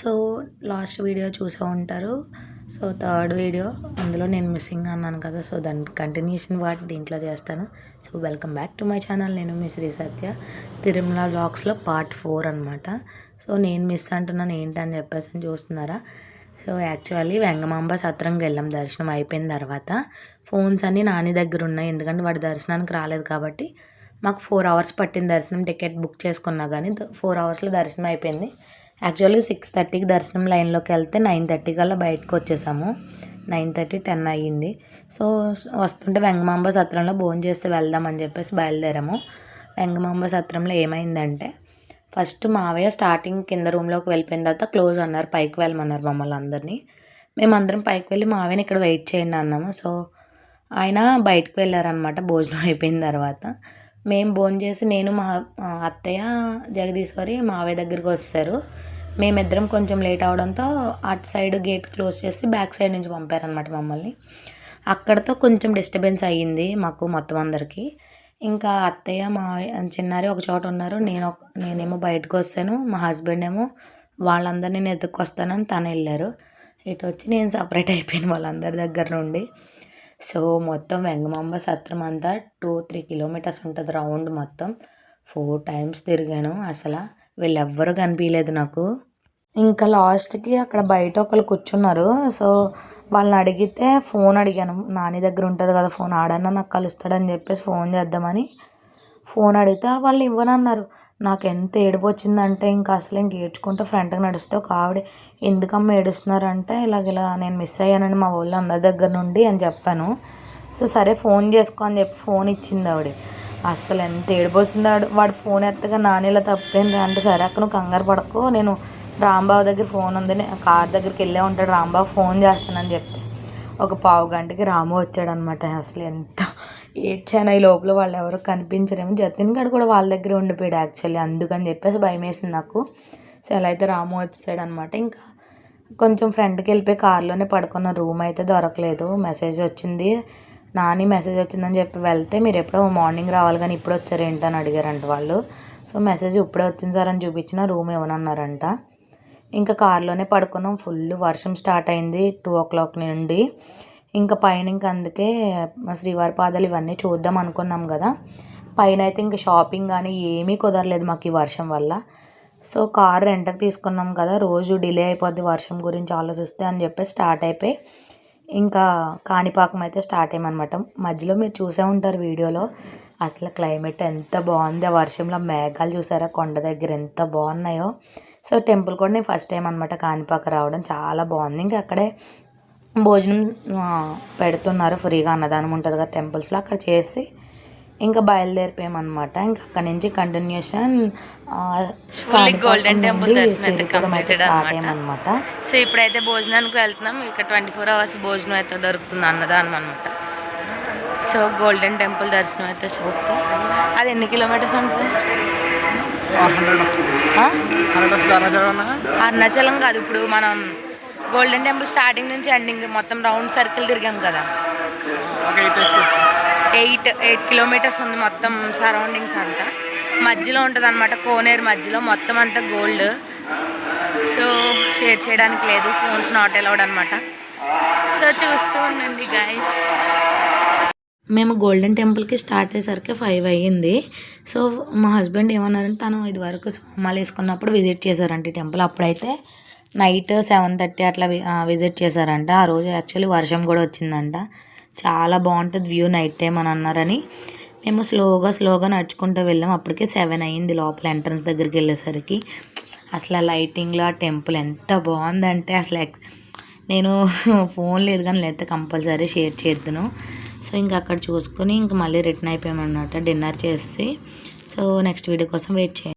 So last video చూసే ఉంటారు. So third video. అందులో నేను మిస్సింగ్ అన్నాను కదా సో దాని కంటిన్యూషన్ వాటి దీంట్లో చేస్తాను. So welcome back to my channel నేను మీ శ్రీ సత్య. తిరుమల బ్లాగ్స్లో పార్ట్ ఫోర్ అనమాట సో నేను మిస్ అంటున్నాను ఏంటని చెప్పేసి అని చూస్తున్నారా? సో యాక్చువల్లీ వెంగమాంబ సత్రంకి వెళ్ళాం. దర్శనం అయిపోయిన తర్వాత ఫోన్స్ అన్నీ నాని దగ్గర ఉన్నాయి. ఎందుకంటే వాడి దర్శనానికి రాలేదు కాబట్టి మాకు ఫోర్ అవర్స్ పట్టింది. దర్శనం టికెట్ బుక్ చేసుకున్నా కానీ ఫోర్ అవర్స్లో దర్శనం అయిపోయింది. యాక్చువల్లీ సిక్స్ థర్టీకి దర్శనం లైన్లోకి వెళ్తే నైన్ థర్టీ కల్లా బయటకు వచ్చేసాము. నైన్ థర్టీ టెన్ అయ్యింది. సో వస్తుంటే వెంగమాంబ సత్రంలో భోజనం చేస్తే వెళ్దామని చెప్పేసి బయలుదేరాము. వెంగమాంబ సత్రంలో ఏమైందంటే ఫస్ట్ మావయ్య స్టార్టింగ్ కింద రూమ్లోకి వెళ్ళిపోయిన తర్వాత క్లోజ్ అన్నారు పైకి వెళ్ళమన్నారు మమ్మల్ని అందరినీ. మేమందరం పైకి వెళ్ళి మావయ్యని ఇక్కడ వెయిట్ చేయండి అన్నాము. సో ఆయన బయటకు వెళ్ళారనమాట భోజనం అయిపోయిన తర్వాత. మేము భోంచేసి నేను మా అత్తయ్య జగదీశ్వరి మావయ్య దగ్గరికి వస్తారు. మేమిద్దరం కొంచెం లేట్ అవడంతో అటు సైడ్ గేట్ క్లోజ్ చేసి బ్యాక్ సైడ్ నుంచి పంపారనమాట మమ్మల్ని. అక్కడతో కొంచెం డిస్టర్బెన్స్ అయ్యింది మాకు మొత్తం అందరికీ. ఇంకా అత్తయ్య మా చిన్నారి ఒక చోట ఉన్నారు. నేను నేనేమో బయటకు వస్తాను మా హస్బెండ్ ఏమో వాళ్ళందరినీ నేను ఎదుర్కొస్తానని తను వెళ్ళారు. ఇటు వచ్చి నేను సపరేట్ అయిపోయాను వాళ్ళందరి దగ్గర నుండి. సో మొత్తం వెంగమాంబ సత్రం అంతా టూ త్రీ కిలోమీటర్స్ ఉంటుంది రౌండ్ మొత్తం. ఫోర్ టైమ్స్ తిరిగాను అసలు. వీళ్ళెవ్వరూ కనిపించలేదు నాకు. ఇంకా లాస్ట్కి అక్కడ బయట ఒకరు కూర్చున్నారు. సో వాళ్ళని అడిగితే ఫోన్ అడిగాను. నాని దగ్గర ఉంటుంది కదా ఫోన్ ఆడన్నా నాకు కలుస్తాడని చెప్పేసి ఫోన్ చేద్దామని. ఫోన్ అడిగితే వాళ్ళు ఇవ్వనన్నారు. నాకు ఎంత ఏడుపు వచ్చిందంటే ఇంకా అసలు ఇంక ఏడ్చుకుంటూ ఫ్రంట్కి నడుస్తే ఒక ఆవిడ ఎందుకమ్మ ఏడుస్తున్నారంటే ఇలాగ ఇలా నేను మిస్ అయ్యానండి మా వాళ్ళు అందరి దగ్గర నుండి అని చెప్పాను. సో సరే ఫోన్ చేసుకో అని చెప్పి ఫోన్ ఇచ్చింది ఆవిడ. అసలు ఎంత ఏడుపు వచ్చింది వాడు వాడు ఫోన్ ఎత్తగా నానేలా తప్పేంటి అంటే సరే అక్క నువ్వు కంగారు పడకు నేను రాంబాబు దగ్గర ఫోన్ ఉంది కార్ దగ్గరికి వెళ్ళే ఉంటాడు రాంబాబు ఫోన్ చేస్తానని చెప్తే ఒక పావు గంటకి రాము వచ్చాడనమాట. అసలు ఎంత ఏడ్చాను ఈ లోపల వాళ్ళు ఎవరు కనిపించరేమో. జతిన్ గడు కూడా వాళ్ళ దగ్గర ఉండిపోయాడు యాక్చువల్లీ. అందుకని చెప్పేసి భయం వేసింది నాకు. సో ఎలా అయితే రాము వచ్చాడు అనమాట ఇంకా కొంచెం ఫ్రంట్కి వెళ్ళిపోయి కారులోనే పడుకున్న రూమ్ అయితే దొరకలేదు. మెసేజ్ వచ్చింది. నాని మెసేజ్ వచ్చిందని చెప్పి వెళ్తే మీరు ఎప్పుడో మార్నింగ్ రావాలి కానీ ఇప్పుడు వచ్చారు ఏంటని అడిగారంట వాళ్ళు. సో మెసేజ్ ఇప్పుడే వచ్చింది సార్ అని చూపించిన రూమ్ ఇవ్వనన్నారంట. ఇంకా కార్లోనే పడుకున్నాం. ఫుల్ వర్షం స్టార్ట్ అయింది. టూ ఓ క్లాక్ నుండి. ఇంకా పైన ఇంకా అందుకే శ్రీవారి పాదాలు ఇవన్నీ చూద్దాం అనుకున్నాం కదా. పైన అయితే ఇంకా షాపింగ్ కానీ ఏమీ కుదరలేదు మాకు ఈ వర్షం వల్ల. సో కార్ రెంట్కి తీసుకున్నాం కదా. రోజు డిలే అయిపోద్ది వర్షం గురించి ఆలోచిస్తే అని చెప్పి స్టార్ట్ అయిపోయి ఇంకా కాణిపాకం అయితే స్టార్ట్ అయ్యమనమాట మధ్యలో మీరు చూసే ఉంటారు వీడియోలో అసలు క్లైమేట్ ఎంత బాగుంది. ఆ వర్షంలో మేఘాలు చూసారా? కొండ దగ్గర ఎంత బాగున్నాయో. సో టెంపుల్ కూడా నేను ఫస్ట్ టైం అనమాట కాణిపాక రావడం. చాలా బాగుంది. ఇంకా అక్కడే భోజనం పెడుతున్నారు. ఫ్రీగా అన్నదానం ఉంటుంది కదా టెంపుల్స్లో. అక్కడ చేసి ఇంకా బయలుదేరిపోయామన్నమాట. ఇంకా అక్కడ నుంచి కంటిన్యూషన్ గోల్డెన్ టెంపుల్ దర్శనం అయితే స్టార్ట్ అయ్యామన్నమాట. సో ఇప్పుడైతే భోజనానికి వెళ్తున్నాం. ఇక్కడ ట్వంటీ ఫోర్ అవర్స్ భోజనం అయితే దొరుకుతుంది అన్నదానం అనమాట సో గోల్డెన్ టెంపుల్ దర్శనం అయితే సూపర్. అది ఎన్ని కిలోమీటర్స్ ఉంటుంది? ఆ? అరుణాచలం కాదు. ఇప్పుడు మనం గోల్డెన్ టెంపుల్ స్టార్టింగ్ నుంచి ఎండింగ్ మొత్తం రౌండ్ సర్కిల్ తిరిగాం కదా. ఎయిట్ ఎయిట్ కిలోమీటర్స్ ఉంది మొత్తం సరౌండింగ్స్ అంతా. మధ్యలో ఉంటుంది అనమాట కోనేరు మధ్యలో. మొత్తం అంతా గోల్డ్ సో షేర్ చేయడానికి లేదు ఫోన్స్ నాట్ అలౌడ్ అనమాట సో చూస్తూ ఉండండి గైస్ మేము గోల్డెన్ టెంపుల్కి స్టార్ట్ అయ్యేసరికి ఫైవ్ అయ్యింది. సో మా హస్బెండ్ ఏమన్నారంటే తను ఇది వరకు సోమాలు వేసుకున్నప్పుడు విజిట్ చేశారంట టెంపుల్ అప్పుడైతే నైట్ సెవెన్ థర్టీ అట్లా విజిట్ చేశారంట. ఆ రోజు యాక్చువల్లీ వర్షం కూడా వచ్చిందంట. చాలా బాగుంటుంది వ్యూ నైట్ టైం అని అన్నారని. మేము స్లోగా స్లోగా నడుచుకుంటూ వెళ్ళాం. అప్పటికే సెవెన్ అయ్యింది లోపల ఎంట్రన్స్ దగ్గరికి వెళ్ళేసరికి. అసలు ఆ లైటింగ్లో ఆ టెంపుల్ ఎంత బాగుందంటే అసలు ఎక్- నేను ఫోన్ లేదు కానీ లేకపోతే కంపల్సరీ షేర్ చేద్దును. సో ఇంకా అక్కడ చూసుకొని ఇంక మళ్ళీ రిటర్న్ అయిపోయామన్నమాట. డిన్నర్ చేసి. సో నెక్స్ట్ వీడియో కోసం వెయిట్ చేయండి.